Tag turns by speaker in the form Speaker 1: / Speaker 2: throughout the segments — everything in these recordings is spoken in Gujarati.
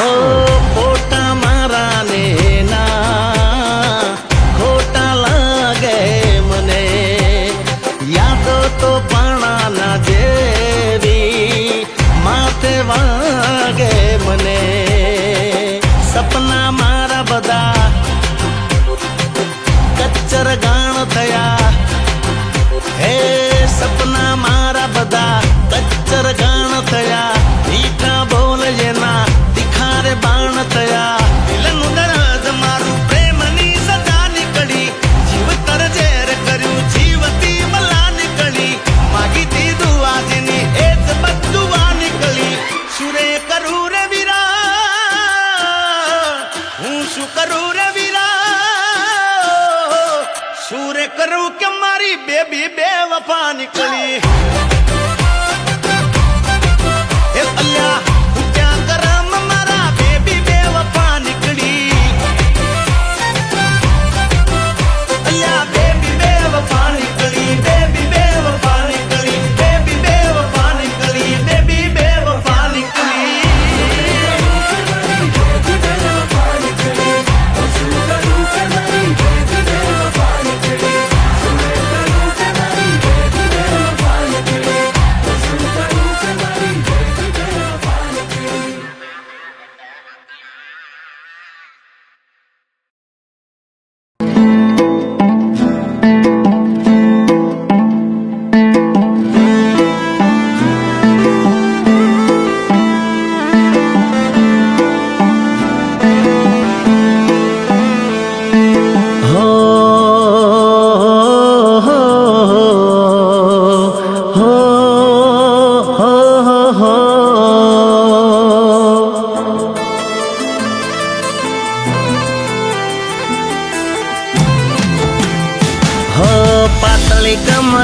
Speaker 1: Oh.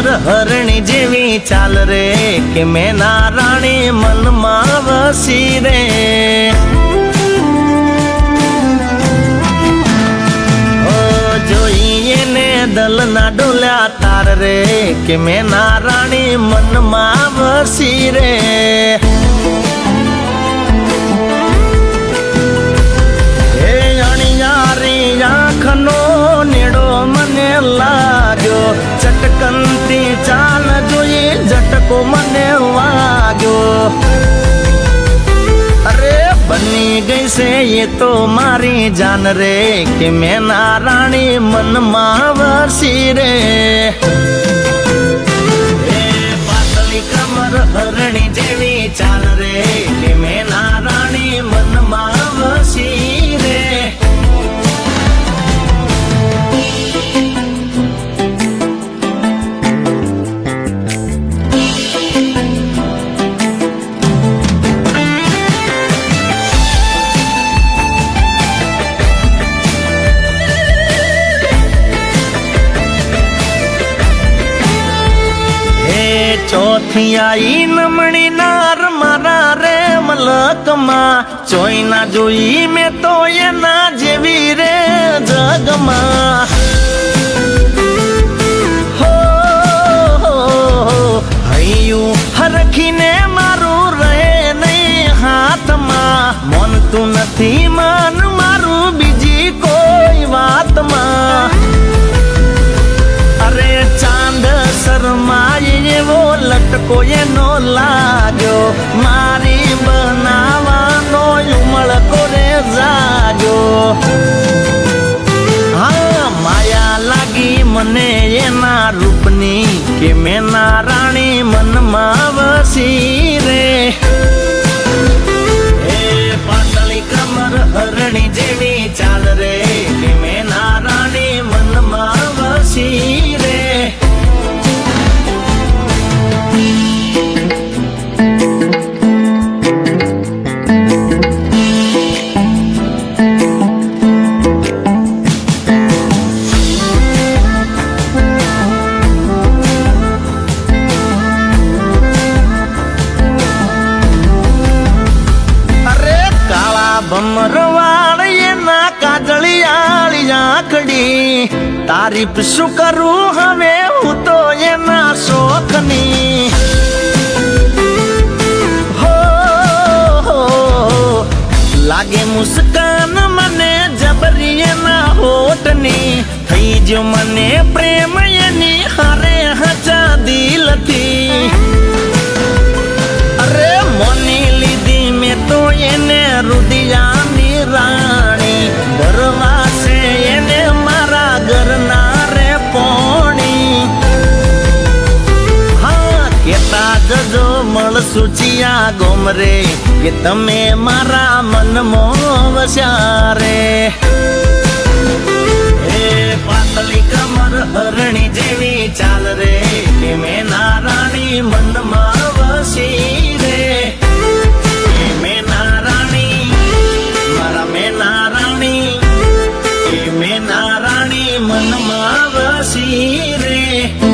Speaker 1: ચાર હરણી જેવી ચાલ રે કે મેં નારાણી મનમાં વસી રે. જોઈએ ને દલના ડોલ્યા તાર રે કે મેં નારાણી મનમાં વસી રે. છે એ તો મારી જાન રે કે મેં નારાણી મનમાં વસી રે. હથિયાઈ નમણી નાર મારા રે મલકમાં. ચોઈ ના જોઈ મેં તો એના જેવી રે જગમાં. હૈયું હરખીને મારું રહે નહીં હાથમાં. મન તું નથી માન મારું બીજી કોઈ વાતમાં. ફટકો એનો લાગ્યો. મારી બનાવાનો ઉમળ કોને જાજો માયા લાગી મને એના રૂપની કે મેં રાણી મનમાં વસી. તારીફ શું કરું હવે? હું તો એના શોખની. હો લાગે મુસ્કાન મને જબરી એના હોટની થઈ જો મને પ્રેમ એની હારે હચા દિલથી. અરે મોની લીધી મેં તો એને રુદિયાની જજો સુચિયા ચિયા ગોમરે કે તમે મારા મનમાં વસ્યા રે એ પાતળી કમર હરણી જેવી ચાલ રે, કે મેં નારાણી મનમાં વસી રે. મેં નારાણી મારા મેં નારાણી મેં નારાણી મનમાં વસી રે.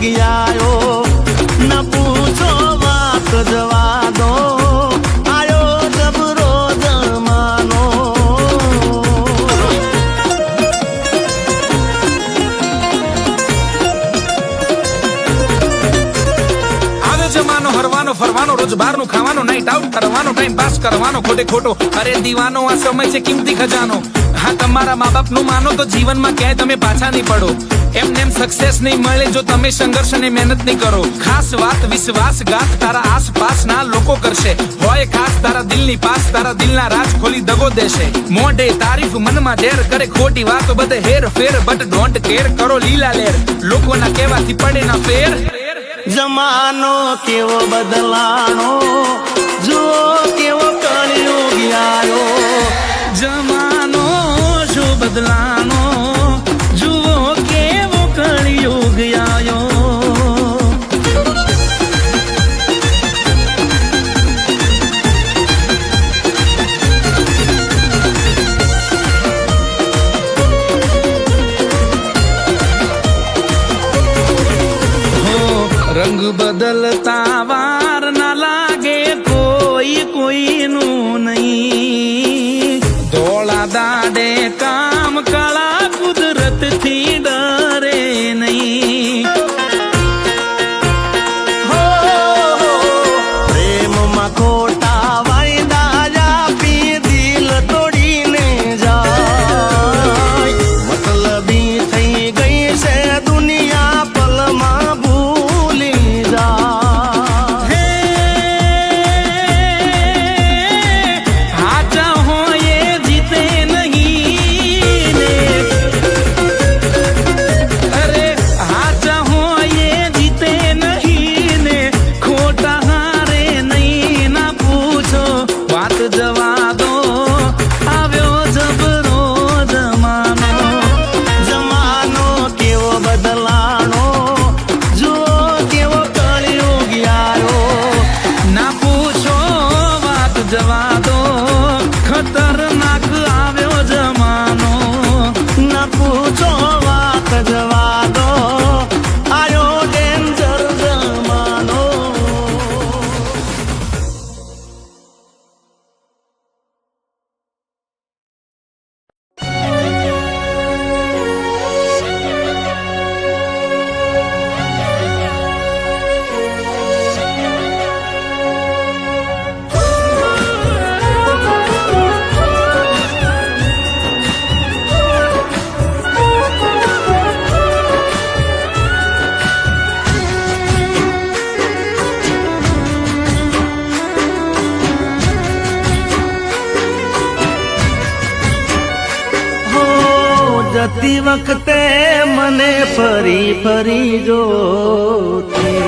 Speaker 1: આયો ન પૂછો વાત જવા દો આયો જબરો જમાનો
Speaker 2: આવે જમાનો, હરવાનો, ફરવાનો, રોજ બહારનું ખાવાનો નાઈટ આઉટ કરવાનો ટાઈમ પાસ કરવાનો, ખોટે ખોટો. અરે દીવાનો, આ સમય છે કિંમતી ખજાનો. હા, તમારા મા બાપનું માનો તો જીવનમાં ક્યાંય તમે પાછા નહીં પડો. એમને એમ સક્સેસ નહીં મળે જો તમે સંઘર્ષ અને મહેનત નહીં કરો. ખાસ વાત વિશ્વાસઘાત તારા આસપાસના લોકો કરશે. હોય ખાસ તારા દિલની પાસ, તારા દિલના રાજ ખોલી દગો દેશે. મોઢે તારીફ મનમાં ઝેર કરે, ખોટી વાતો બધે હેર ફેર બટ ડોન્ટ કેર કરો લીલા લેર. લોકોના કહેવાથી પડે ના ફેર.
Speaker 1: જમાનો કેવો બદલાણો, જુઓ કેવો કળિયુગ આવ્યો.
Speaker 2: જમાનો શું બદલાનો
Speaker 1: વખતે મને ફરી ફરી જોતી.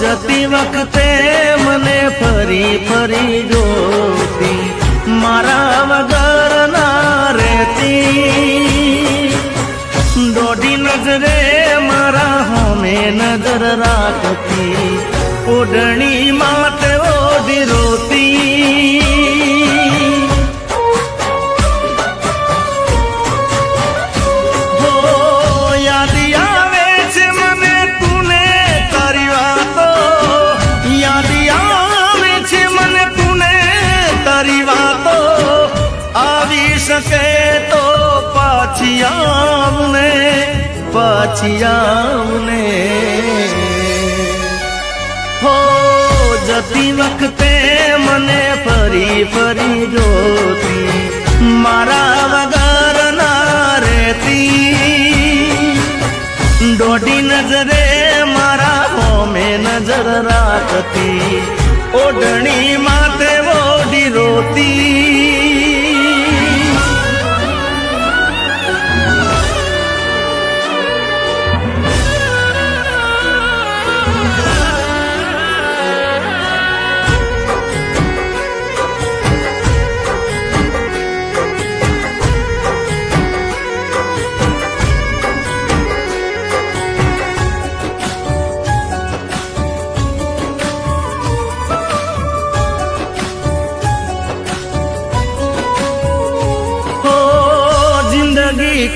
Speaker 1: જતી વખતે મને ફરી ફરી જોતી. મારા વગર ના રહેતી. દોઢી નજરે મારા હોમે નજર રાખતી. ઓઢણી માટે ઓઢી રોતી. પાછી આવને હો જતી વખતે મને ફરી ફરી જોતી મારા વગર ના રહેતી દોઢી નજરે મારા હોમે નજર રાખતી ઓઢણી માથે ઓઢી રોતી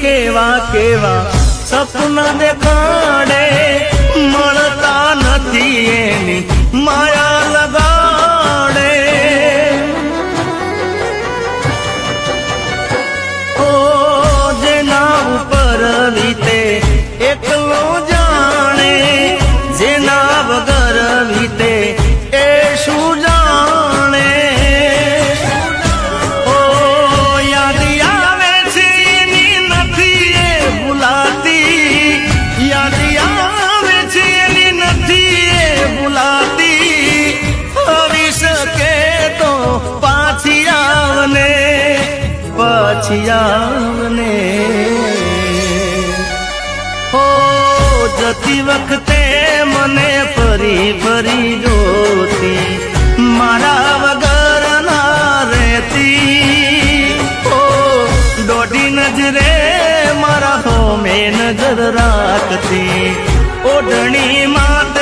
Speaker 1: કેવા કેવા? સપના દેખાડે મળતા નથી એની. માયા જતી વખતે મને ફરી ફરી જોતી, મારા વગર ના રહેતી. ઓ, દોઢી નજરે મારા હોમે નજર રાખતી. ઓઢણી માત